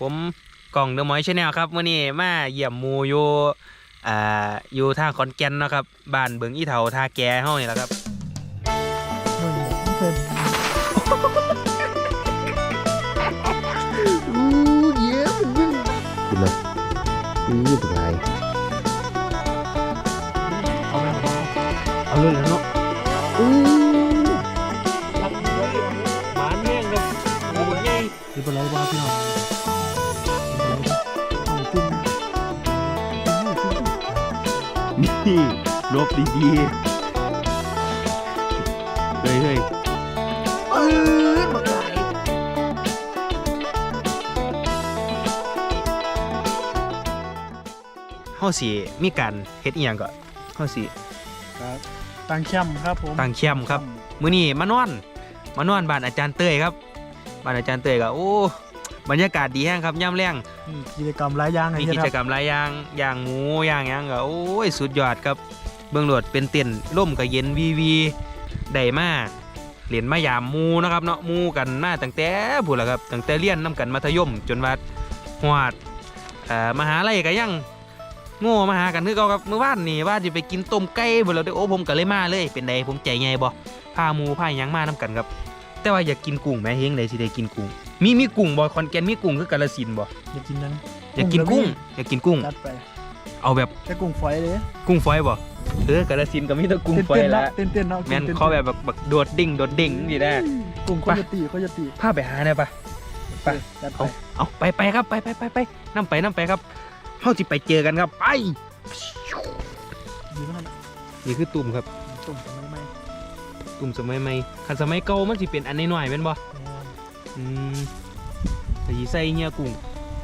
ผมกล่องเดอะมอยชแนลครับมื่อนี้มาเยี่ยมหมูอยู่อ่าอยู่ทางขอนแก่นเนาะครับบ้านเบิงอีเถาทาแกเฮานี่แหละครับอู้เยี่ยมคุณนะนี่เป็นไรเอาไปเอาเลยแล้วเนาะอู้หมาแม่งครับโอ้ยใหญ่นี่เป็นไรบ้าพี่น้อง นี่ลบดีๆ เฮ้ยเฮ้ยเออมาไก่เฮาสิมีการเฮ็ดอีหยังก็เฮาสิครับตังแคมครับผมตั้งแคมครับ มื้อนี้มานอน มานอนบ้านอาจารย์เต้ยครับ บ้านอาจารย์เต้ยก็โอ้ บรรยากาศดีแฮงครับย่ำแรงมีกิจกรรมหลายอย่างมีให้กิเฮ็ดจครับกรรมหลายอย่างอย่างหมูอย่างหยังก็โอ้ยสุดยอดครับเบื้องโหลดเป็นเต็นท์ร่มก็เย็นวีวีได้มาเหรียญมายามหมูนะครับเนาะหมูกันมาตั้งแต่พูดละครับตั้งแต่เรียนนํกันมัธยม จนว่าฮอดเอ่อมหาลัยก็ยังโง่มาหากันคือเก่าครับเมื่อวานนี่ว่าจะไปกินต้มไก่บ่แล้วเด้อโอ้ผมก็เลยมาเลย เป็นไดผมใจใหญ่บ่พาหมูพาหยังมานํกันครับ แต่ว่าอยากกินกุ้งแหม่เฮงไดสิได้กินกุ้ง มีมีกุ้งบ่คอนแก่นมีกุ้งคือกาฬสินธุ์บ่อยากกินยังอยากกินกุ้งอยากกินกุ้ง จัดไปเอาแบบแค่กุ้งฝอยเลยกุ้งฝอยบ่เออกาลสินธุ์ก็มีแต่กุ้งฝอยเต้นๆละเนาะเต้นเต้นๆเนาะแม่นต้ๆเขาแบบแบบแบบโดดดิ่งโดดดิ่งนี่แหละ กุ้งโคโยตีโคโยตีพาไปหาได้ปะ ไป จัดไปเอาเอาไปไปครับไปไปไปไปนํไปนํไปครับเฮาสิไปเจอกันครับไปอยู่นั่นน่ะนี่คือตุ่มครับ ตุ่มทำไมไม่ตุ่มสมัยใหม่คันสมัยเก่ามันสิเป็นอันน้อยๆแม่นบ่อืม แต่สิใส่เหี่ยกุ้ง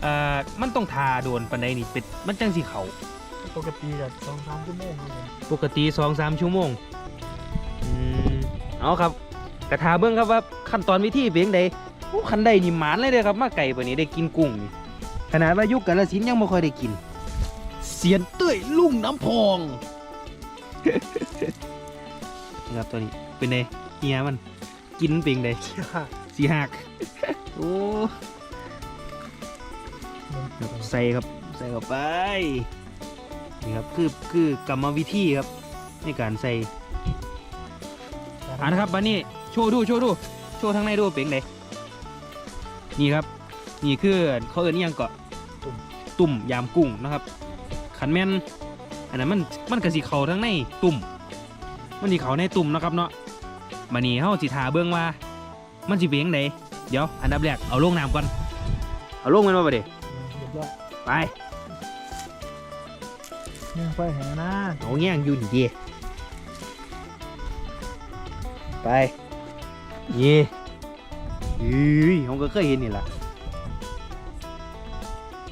เอ่อมันต้องทาโดนปานใดนี่เป็ดมันจังสิเข้าปกติก็สองสามชั่วโมงครับผมปกติสองสามชั่วโมงอืมเอาครับกระทาเบื้องครับว่าขั้นตอนวิธีเป็นยังไงโอ้คันใดนี่หมานเลยเด้อครับมาไก่ปานนี้ได้กินกุ้งนี่ขนาดว่ายุคกาลสินธุ์ยังไม่ค่อยได้กิน เสียนเต้ยลุ่งน้ำพอง นะครับตัวนี้เป็นไงเฮียมันกินเป็นไง สีหักโอ้ใส่ครับใส่เข้าไปนี่ครับคือคือกรรมวิธีครับในการใส่อ่านะครับบันนี้โชว์ดูโชว์ดูโชว์ทางในดูเป็นไงนี่ครับนี่คือเขาเอิ้นอิหยังเกาะตุ่มตุ่มยามกุ้งนะครับขันแม่นอันนั้นมันมันกระสีเขาทั้งในตุ่มมันสีเขาในตุ่มนะครับเนาะบันนี้เฮาสิทาเบื้องว่า มันสิเป็นยังไงเดี๋ยวอันดับแรกเอาลงน้ำก่อน เอาลงมันมาบ่เด้เรียบร้อยไปเนี่ยไฟแห้งนะเอาแง่งอยู่นี่ดีไปเย่เฮ้ยผมก็เคยเห็นนี่แหละ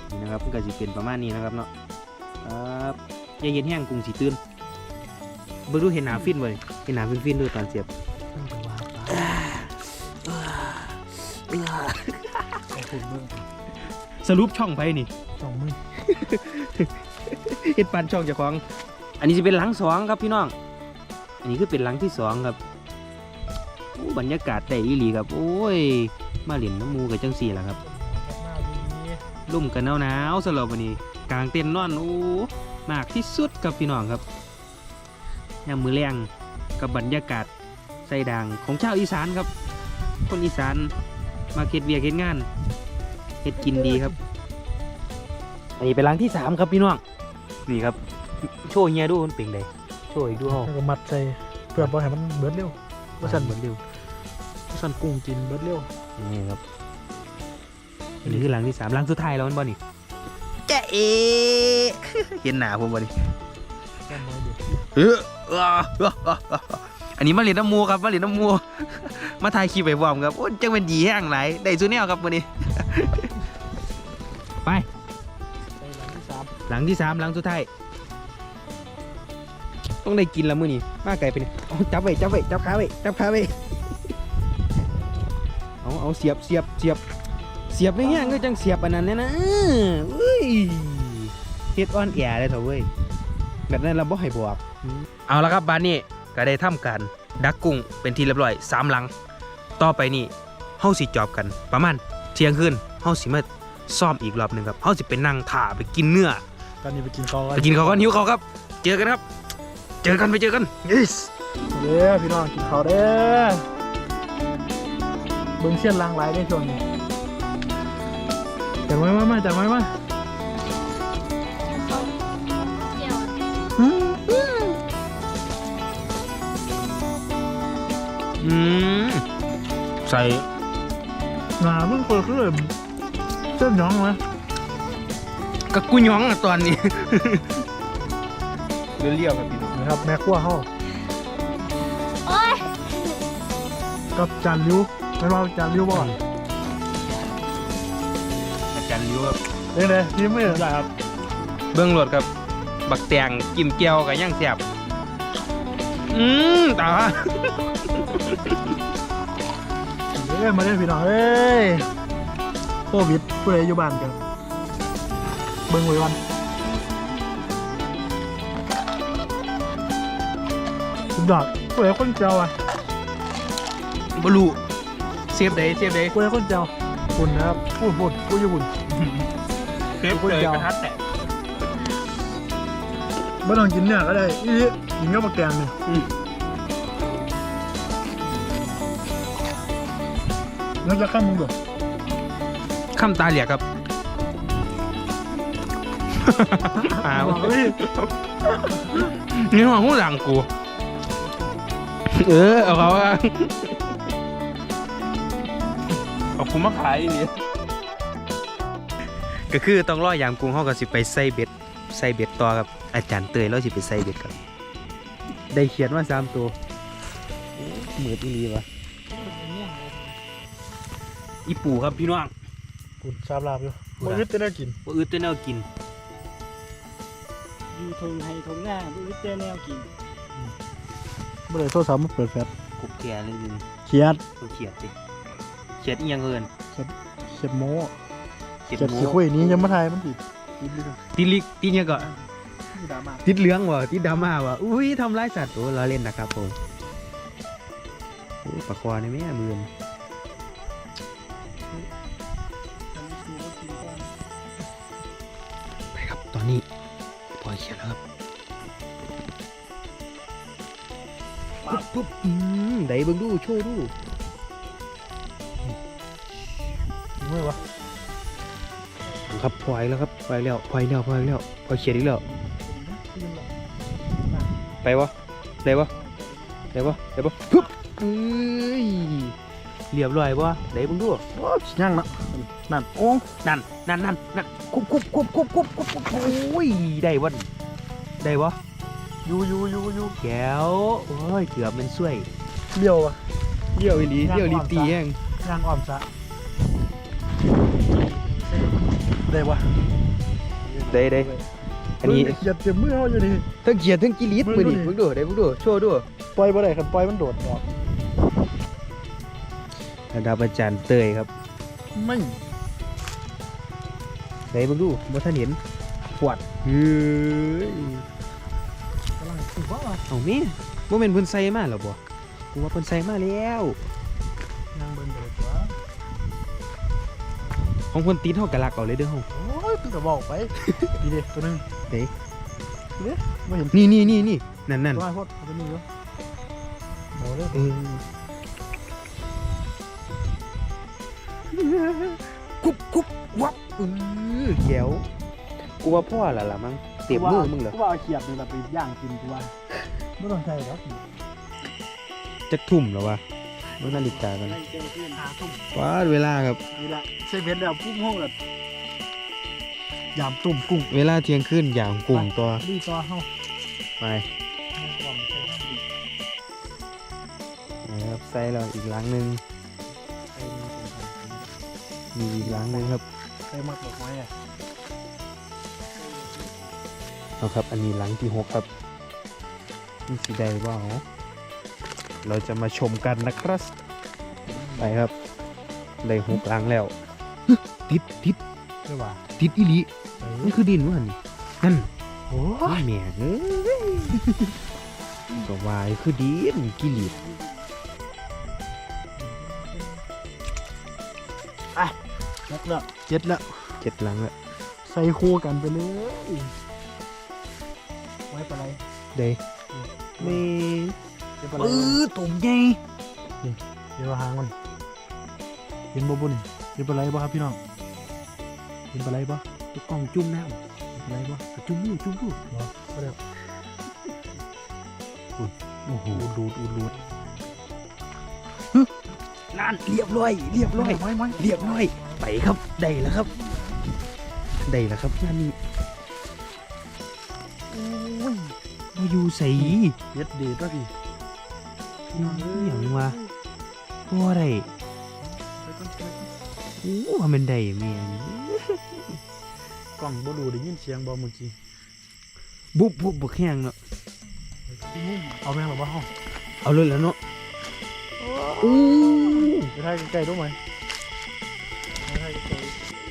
นี่นะครับมันก็จะเป็นประมาณนี้นะครับเนาะครับอย่าเย็นแห้งกรุงสีตื่นเบิ่งดูเห็นหนาฟินบ่เลยเห็นหนาฟินฟินๆด้วยตอนเสียบ คุณเบิ่งสรุปช่องไปนี่สองมือเห็ดปันช่องเจ้าของ อันนี้จะเป็นหลังสองครับพี่น้อง อันนี้คือเป็นหลังที่สองครับโอ้บรรยากาศได้อีหลีครับ โอ้ย มาเหรียญน้ำมูกับจังสี่ละครับหน้าดีลุ่มกันหนาวๆสำหรับวันนี้กลางเต็นท์นอนโอ้มากที่สุดครับพี่น้องครับยามมือแรงกับบรรยากาศใส่ด่างของชาวอีสานครับ คนอีสาน มาเก็ดเวียกเก็ดงานเฮ็ดกินดีครับ อันนี้เป็นหลังที่สามครับพี่น้อง นี่ครับ โชว์เฮียดูมันเป็นไงโชว์อีกดูเฮาแล้วก็มัดใส่เพื่อบ่ให้มันเบิดเร็วว่าสั่นเหมือนเดิมว่าสั่นกุ้งกินเบิดเร็วนี่ครับ อันนี้คือหลังที่สามหลังสุดท้ายแล้วมันบ่นี่แจ๊เอเห็นหนาผมบ่นี่แค่น้อยเดียวเอออันนี้มาเรียนน้ำมูครับมาเรียนน้ำมู มาถ่ายคลิปไปบอมครับโอ้จังเป็นดีแห้งหลได้ซูเนลครับวันนี้ ไปหลังที่สามหลังที่สามหลังสุดท้ายต้องได้กินแล้วมื้อนี้มากไก่เป็นเอาจับไว้จับไว้จับขาไว้จับขาไว้เอาเอาเสียบเสียบเสียบเสียบไม่แห้งก็จังเสียบอันนั้นเนี่ยนะอุ้ยเฮ็ดอ่อนแอเลยเถอะเว้ยแบบนั้นเราบ่ให้บอกเอาละครับบ้านนี้ก็ได้ทำการดักกุ้งเป็นที่เรียบร้อยสามหลัง ต่อไปนี่เฮาสิจอบกันประมาณเที่ยงคืนเฮาสิมาซ่อมอีกรอบหนึ่งครับเขาสิไปนั่งถ่าไปกินเนื้อตอนนี้ไปกินข้าวไปกินเขาวก็นิ้วเขาวครับ เจอกันครับ เจอกันไปเจอกัน yes เด้อพี่น้องกินข้าวเด้อเบิ่งเสี้ยนลางหลายได้อช่วงนี้จังไว้มามาจังไว้มา ใส่หนามันเปิดขึ้นเลยเส้นหยองไหมกระกุยย้องอะตอนนี้ เรียวๆครับพี่น้องนะครับ แม่ครัวเขาโอ้ยกับจานริ้วไม่ว่าจานริ้วบ่อาจารย์ริ้วครับเด้งเลยนี่ไม่ได้ครับเบื้องรถครับ บักแตงกิมเกียวกับย่างเสียบอืมตา เอ้ยมาเล่นพี่น้องเอ้ยโควิดผู้ใดอยู่บ้านกันเบิ่งไว้วันสุดยอดผู้ใดคนเจ้าอะบลูเสียบเดย์เสียบเดย์ผู้ใดคนเจ้าฝุ่นนะครับพูดพูดพูดอยู่ฝุ่นเสียบคนเลยเดียวกระทัดแตกไม่ต้องกินเนี่ยก็ได้อีหลีกินกับมะแกงเนี่ย แล้วจะข้ามมึงบ่ข้ามตาเหลียกครับ อ้าวเฮ้ยนี่หัวหูหลังกู เออเอาเขาว่าเอาคุณมาขายนี่ก็คือต้องรอยามกรุงเขาก็สิไปใส่เบ็ดใส่เบ็ดต่อครับ อาจารย์เตยเราสิไปใส่เบ็ดครับ ได้เขียนว่าสามตัวเหมือนอีรีวะ อีปูครับพี่น้องฝุ่นชาบลาบอยู่ฝุ่มันนอะยึดจะได้กินว่าอืดจะแนวกิน อยู่ทงให้ทงหน้าบุริเตแนวกินเมื่อไรโทรศัพท์มาเปิดแฟลชกบแก่เลยนึงเขียดตัวเขียดสิเขียดอีหยังเอินเขียดโม้เขียดเขียดหมูขี้คุยนี้ยังไม่ทายมันติดติดอยู่ตรงติดลิกติดหยังก็ที่ดราม่าติดเหลืองวะติดดราม่าวะอุ้ยทำร้ายสัตว์โอ้เราเล่นนะครับผมโอ้ปลาควานี่แม่มือน เขียดแล้วครับปุ๊บปุ๊บอืมได้เบิ่งดูโชว์ดูเมื่อวะครับปล่อยแล้วครับปล่อยแล้วปล่อยแล้วปล่อยแล้วปล่อยเขียดอีกแล้วไปวะได้วะได้วะได้ปะปุ๊บเอ้ย เรียบร้อยวะได้เบิ่งดูโอ้ยย่างนะนั่นโอ้นั่นนั่นนั่นนั่นคุบคุบคุบคุบคุบคุบคุบโอ้ยได้วะได้วะอยูอยูอยูอยูแก้วโอ้ยเกือบมันช่วยเลี้ยววะเลี้ยวอีหลีเลี้ยวอีหลีตีแห้งย่างอ่อมซะได้วะได้ได้อันนี้เขียดเต็มมือเขาอยู่นี่ทั้งเกียร์ทั้งกิลิตมึงมือดูดิดิมึงดูได้มึงดูโชว์ดูปล่อยบ่ได้คันปล่อยมันโดดออก ระดับอาจารย์เตยครับไม่ได้มึงดูบ่ทันเห็นปวดเฮ้ยกำลังถือว่าเอาแม่บ่แม่นเพิ่นใส่มาแล้วบ่กูว่าเพิ่นใส่มาแล้วย่างเบิ่งเดือดวะของเพิ่นติดเฮากะลักเอาเลยเด้อเฮาโอ้ยเพิ่งจะบอกไปดีเด็ตัวหนึงเด้เนี่ยไม่เห็นนี่นี่นี่นี่นั่นนั่นตัวไอ้พดตัวนี้อยู่โอ้เด้อ กุบกุบวับเออแก้วกูว่าพ่อละล่ะมั้งเต็มมือมึงเหรอกูว่าเอาเขียดนี่แหละไปย่างกินกูว่าไม่ต้องใช้หรอกจักทุ่มแล้ววะเบิ่งนาฬิกากันให้เจอเพื่อนหาทุ่มว้าเวลาครับนี่ละใช้เพชรแล้วพุ่งห้องแบบยามตุ่มกุ้ง เวลาเที่ยงคืนอย่างกลุ่มตัวดีต่อเฮาไปนะครับใส่เราอีกหลังหนึ่ง มีอีกหลังหนึ่งครับใส่มักดอกไม้อะเอาครับ อันนี้หลังที่หกครับนี่สีใดว่าเหรอเราจะมาชมกันนะครับไปครับได้หกหลังแล้ว ติดติดใช่ป่ะติดอีหลีเออนี่คือดินวะนี่นั่น โอ้โอ้ยแม่งเอ้ยก็วายคือดินกิลิด ยกแล้วเจ็ดแล้วเจ็ดหลังละใส่คู่กันไปเลยไว้ปลาไหลเด้มีเดี๋ยวปลาไหลเออตุ่มใหญ่เดี๋ยวหางมันเห็นบ่บุญเห็นปลาไหลบ่ครับพี่น้องเห็นปลาไหลบ่ตุกกล้องจุ่มน้เห็นปลาไหลบ่ำจุ่มดูจุ่มดูบ่ก็แล้วโอ้โหอูดรูดอูดรูด นั่นเรียบร้อย เรียบร้อยไม้ไม้เรียบร้อย ไปครับได้แล้วครับได้แล้วครับงานนี้โอ้ยมาอยู่ใส่เย็ดเดดป่ะพี่พี่น้องเอ้ยอย่างวะตัวอะไรโอ้ว่ามันได้แม่นกล้องบ่ดูได้ยินเสียงบ่เมื่อกี้บุบบุบบุกแห้งเนาะเอาแม่งหรอบ่เฮาเอาเลยแล้วเนาะอู้ ไปถ่ายใกล้ๆดูไหมไปถ่ายใกล้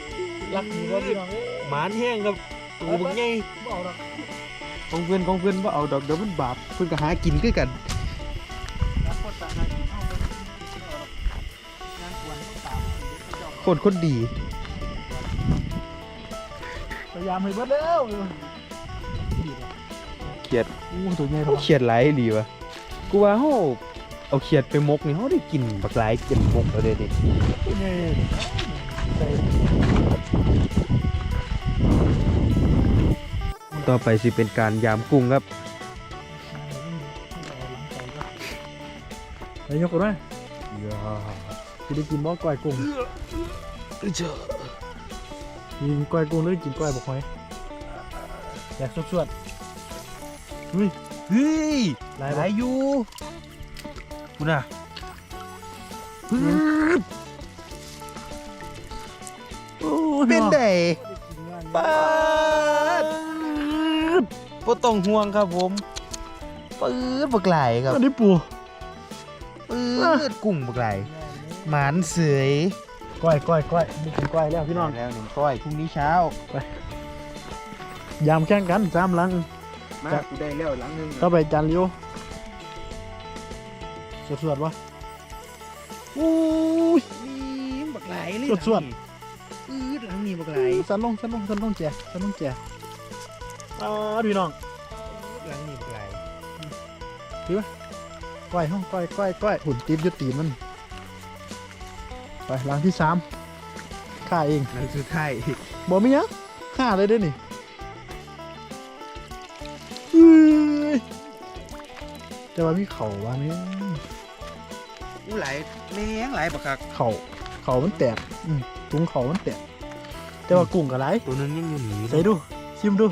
ๆรักดีบ่พี่น้องเอ้ยหมานแห้งครับตัวบักใหญ่บ่เอาดอกของเพื่อนของเพื่อนว่าเอาดอกเดี๋ยวมันบาปเพื่อนก็หากินคือกันรักคนตาหากินเฮาบ่เอาดอกงานกวนตามโคตรคนดีพยายามให้เบิดแล้วเขียดอู้ตัวใหญ่พอเขียดหลายดีวะกูว่าเฮา เอาเขียดไปมกนี่เฮาได้กินบักหลายกินมกแล้วเด้ดิตัวใหญ่ใส่ต่อไปสิเป็นการยามกุ้งครับไปยกกันไหมจะได้กินบ่ก้อยกุ้งกินก้อยกุ้งหรือกินก้อยบกหอยอยากสวดๆเฮ้ยเฮ้ยหลายหบ่ลาย อยู่กูน่ะโอ้ยเป็นพี่น้องได้ปาดบ่ต้องห่วงครับผมปื๊ดบักหลายครับอันนี้ปูปื๊ดกุ้งบักหลายหมานเสยก้อยก้อยก้อยนี่กินก้อยแล้วพี่น้องแล้วหนึ่งก้อยพรุ่งนี้เช้ายามแข่งกันสามหลังมากูได้แล้วหลังหนึงต่อไปจานเลี้ยว สวดสวดๆวะอู้ยมีบักหลายเลยสวดปื๊ดหลังนี้บักหลายสันลงสันลงสันลงแจสันลงแจอ่าพี่น้องหลังนี้บักหลายก้อยห้องก้อยก้อยก้อยหุ่นตีนอยุตีนมันไปหลังที่สามข้าเองหลังสุดท้ายบอกไม่ยังข้าเลยเด้อนี่ แต่ว่ามีเข่าว่านี่อู้หลายแม่งหลายบักคักเข่าเข่ามันแตกอืมถุงเข่ามันแตกแต่ว่ากุ้งกับไรตัวนึงยังอยู่หนีใส่ดูชิมดู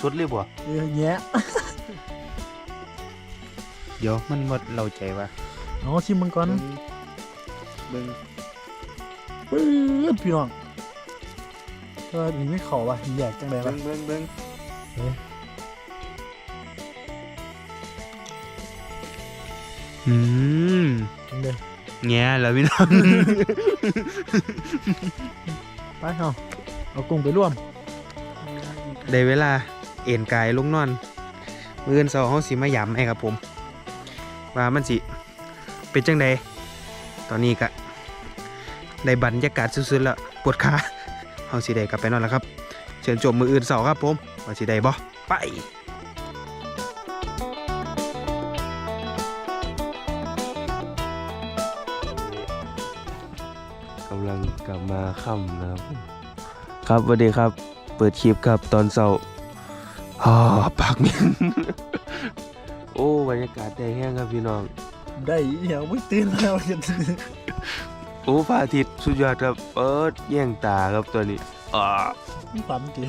ชดเลยบ่เออแย่เดี๋ยวมันหมดเราใจว่ะเอาชิมมันก่อนเบิ่งปื๊ดพี่น้องแต่ว่านี่ไม่เข่าว่ะแยกจังไดเบิ่วะงเบิ่งเบิ่งเอ๊ะ อืมจังไดแง่แล้วพี่น้อง ไปเอาเอากุ้งไปร่วมได้เวลาเอ็นกายลงนอนมื้ออื่นเช้าเฮาสิมายำให้ครับผม ว่ามันสิเป็นจังใดตอนนี้ก็ได้บรรยากาศสุดๆแล้วปวดขาเฮาสิได้กลับไปนอนแล้วครับ เชิญชมมื้ออื่นเช้าครับผมว่าสิได้บ่ไป กำลังกลับมาค่ำนะครับ ครับสวัสดีครับ เปิดคลิปครับตอนเช้าอ่าปากเหม็นโอ้บรรยากาศได้แห้งครับพี่น้อง ได้เดี๋ยวไม่ตื่นแล้วโอ้พระอาทิตย์สุดยอดครับเปิดแย่งตาครับตัวนี้อ่าฝันจี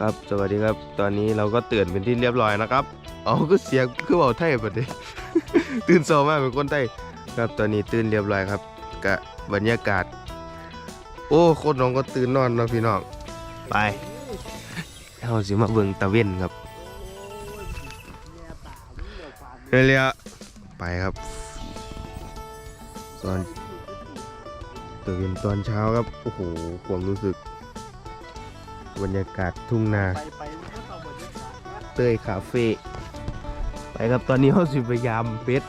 ครับ สวัสดีครับ ตอนนี้เราก็ตื่นเป็นที่เรียบร้อยนะครับเอาก็เสียงคือเบาไทยประเดี๋ยตื่นโซมากเป็นคนไทยครับตอนนี้ตื่นเรียบร้อยครับกะ บรรยากาศ โอ้คนน้องก็ตื่นนอนเนาะพี่น้องไปเราสิมาเบิ่งตะเวนครับเรียๆไปครับ ตอนตะเวนตอนเช้าครับโอ้โหความรู้สึก บรรยากาศทุ่งนาเตยคาเฟ่ไปครับตอนนี้เขาสิพยายามเป็ด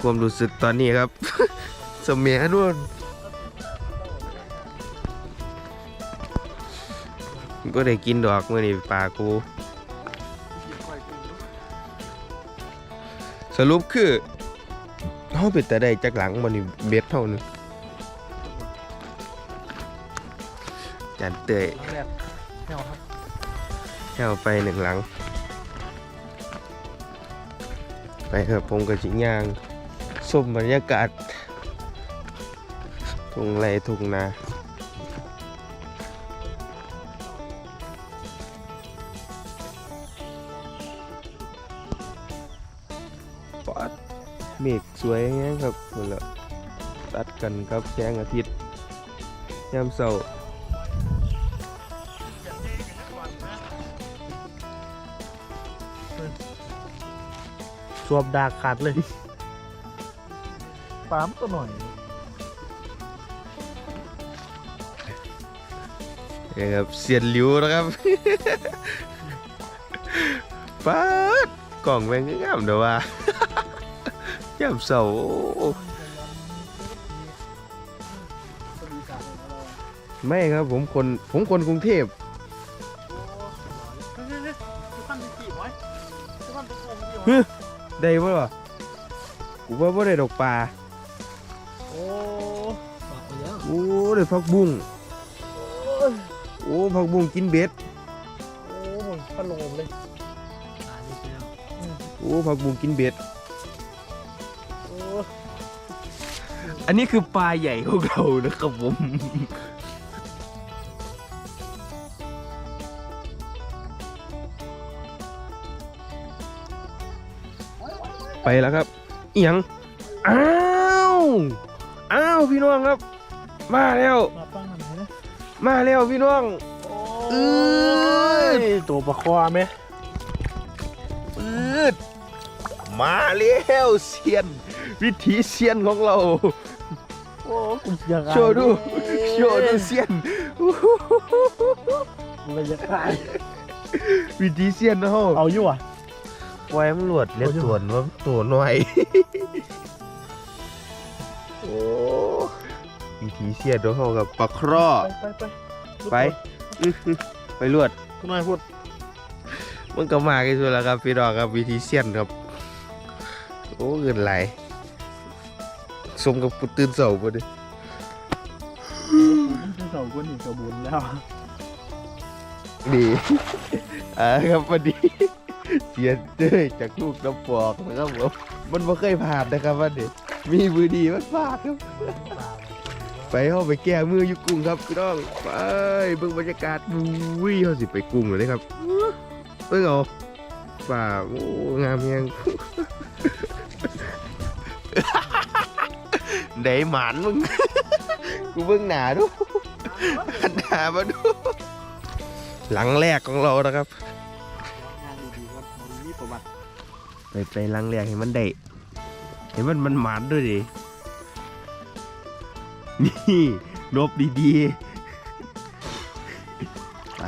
ความรู้สึกตอนนี้ครับ สมัยนู่นก็ได้กินดอกมื่อนี้ปลากูสรุปคือเขาเป็นแต่ได้จากหลังมันนี่เบ็ดเท่านึงจานเตยแรกแนวไปหนึ่งหลัง ไปครับผมกับจิงยาง ชมบรรยากาศทุ่งไรทุ่งนาปอดเมฆสวยแฮงครับหมดละตัดกันครับแสงอาทิตย์ยามเช้าสวบดากขาดเลย ปามตัวหน่อยนี่ครับเสียนหลิวนะครับ ป๊าดกล่องแม่งงามเด้อว่ายามเสาร์โอ้ไม่ครับผมคนผมคนกรุงเทพได้ป่ะกูว่าบ่ได้ดอกปลา ได้ผักบุ้งโอ้ผักบุ้งกินเบ็ดโอ้หมดพัดลมเลยตายเลยแล้วโอ้ผักบุ้งกินเบ็ด โอ้อันนี้คือปลาใหญ่ของเรานะครับผม ไปแล้วครับ เอียง อ้าว อ้าว พี่น้องครับ มาแล้ว มาปั้งมันนะมาแล้วพี่น้องเอ้ยตัวประคอไหมปืดมาแล้วเซียน วิถีเซียนของเรา โอ้กูอยากโชว์ดู โชว์ดูเซียนกูเลยอยากได้วิธีเซียนเนาะเอาอยู่อะไว้มันหลวดเล็กส่วนว่าตัวน้อย โอ้ วิธีเซียนเนาะเขากับปลาคร่อไปไปไปอื้อหือไปลวดคุณนายพูดมันก็มากันสุดแล้วครับพี่ดอกครับวิธีเซียนครับโอ้เงินไหลสมกับกูตื่นเสาร์ปะดิที่สองคนนี่กระบุญแล้วดีอ่าครับวันนี้เสียเด้ยจากลูกน้ำปอกนะครับผมมันไม่เคยผ่านนะครับวันนี้มีมือดีมันผ่านครับ ไปเข้าไปแก้มืออยู่กรุงครับพี่น้องไปเบิ่งบรรยากาศวุ้ยเขาสิไปกรุงเลยครับเบิ่งเอาป่าโอ้งามยังได้หมานมึงกูเบิ่งหนาดูหันหนามาดู หลังแรกของเรานะครับงานดีๆครับมันมีประวัติไปไปหลังแรกให้มันได้เห็นมันมันหมานด้วยดิ นี่นบดีๆ ไป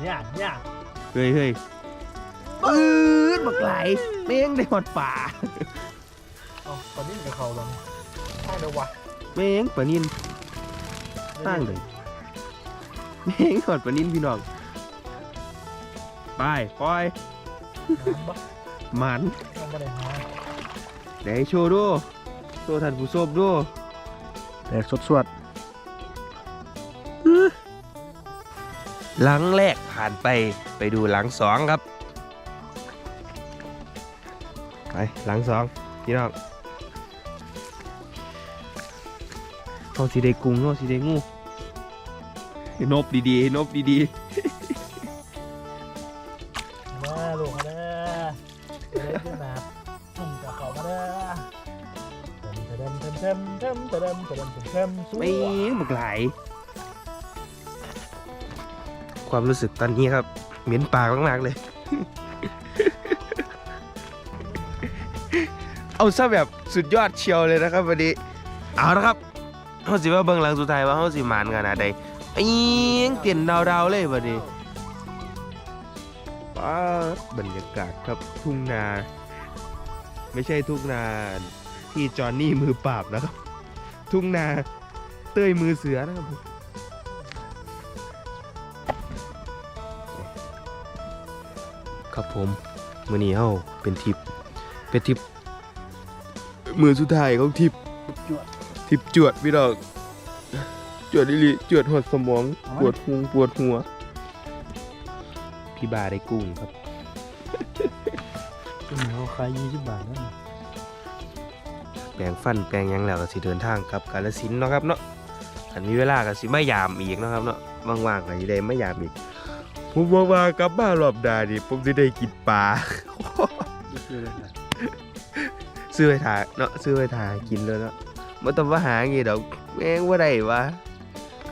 เนี่ยเนี่ยเฮ้ยเฮ้ยปืนบักไหลเม่งได้หอดป่าเอาตอนนี้กับเขาบ้างใช่เลยวะเม่งปลานินตั้งเลยเม่งหอดปลานินพี่น้องไปปล่อยน้ำปะหมันน้ำปะเนี่ยฮะเดี๋ยว ให้โชว์ดูโชว์ท่านผู้ชมดูแตกสดสวดหลังแรกผ่านไปไปดูหลังสองครับ ไปหลังสองพี่น้องเขาสีได้กุ้งเขาสีได้งูนบดีๆนบดีมาลูกมาเด้อเล่นขึ้ เดิมเดิมเดิมเดิมเดิมสวไปยบักหลาย ความรู้สึกตอนนี้ครับ เหม็นปากมากๆเลย เอาซะแบบสุดยอดเชียวเลยนะครับวันนี้ เอาละครับเขาสิว่าเบื้งหลังสุดท้ายว่าเขาสิมานกันนะใดเอียงเปลี่ยนดาวๆเลยวันนี้ป้าบรรยากาศครับทุ่งนา ไม่ใช่ทุ่งนา ที่จอห์นนี่มือปราบนะครับ ทุ่งนาเต้ยมือเสือนะครับผมครับผมมือนี้เฮาเป็นทิปเป็นทิปมือสุดท้ายของทิปทิปจวดพี่ดอกจวดอีหลิจวดหดสมองปวดหูปวดหัว พี่บาได้กุ้งครับขึ้นเขาขายยี่สิบบาทนั่น แปลงฟันแปลงยังแล้วก็สิเดินทางกับกาลสินเนาะครับเนาะอันมีเวลาก็สิไมายามอีกเนาะครับเนาะว่างๆก็สิได้ไมายามอีกผมว่ากลับบ้านรอบดาดิผมสิได้กินปลาซื้อไปถ่ายเนาะซื้อไปถ่ายกินเลยเนาะบ่ต้องมาหาอย่างงี้ดอกแม่งบ่ได้วะ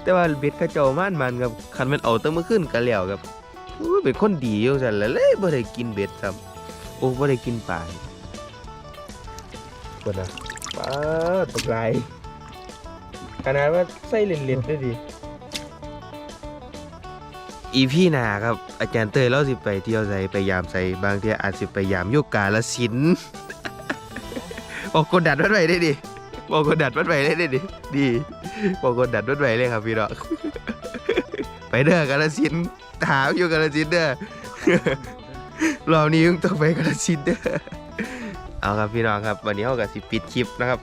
แต่ว่าเบ็ดเขาเจ้ามันมันครับคันมันเอาตั้งมื้อคืนก็แล้วครับโอ้เป็นคนดีอยู่ซั่นแหละเลยบ่ได้กินเบ็ดซ้ำโอ้บ่ได้กินปลาคนน่ะ ป้าตกไรขนาดว่าไส้เล็ดๆได้ดิอีพี่นาครับ อาจารย์เตยเราสิไปเที่ยวใส่ไปยามใส่บางทีอาจสิไปยามโยกกาละสินบอกกดดัดวัดไว้ได้ดิบอกกดดัดวัดไว้ได้ดิดีบอกกดดัดวัดไว้เลยครับพี่น้องไปเด้อกาละสินถามอยู่กาละสินเด้อรอบนี้ยังต้องไปกาละสินเด้อ เอาครับพี่น้องครับวันนี้เราก็สิปิดคลิปนะครับ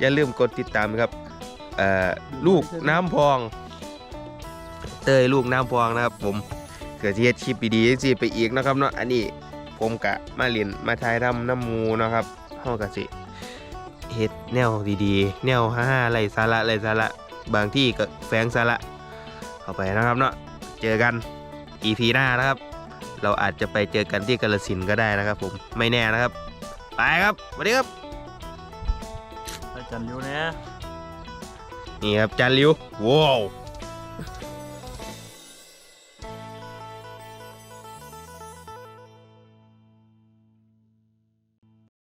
อย่าลืมกดติดตามนะครับลูกน้ำพอง เตยลูกน้ำพองนะครับ ผมเกิดที่คลิปดีๆสิไปอีกนะครับเนาะอันนี้ผมกะมาเรียนมาทายทำน้ำมูนะครับเฮาก็สิเฮ็ดแนวดีๆ แนวฮ่าๆไรสาระไรสาระบางที่ก็แฝงสาระเข้าไปนะครับเนาะเจอกัน EP หน้านะครับ เราอาจจะไปเจอกันที่กาลสินก็ได้นะครับ ผมไม่แน่นะครับ ไปครับสวัสดีครับไปจันอยู่นะนี่ครับจานริวว้าว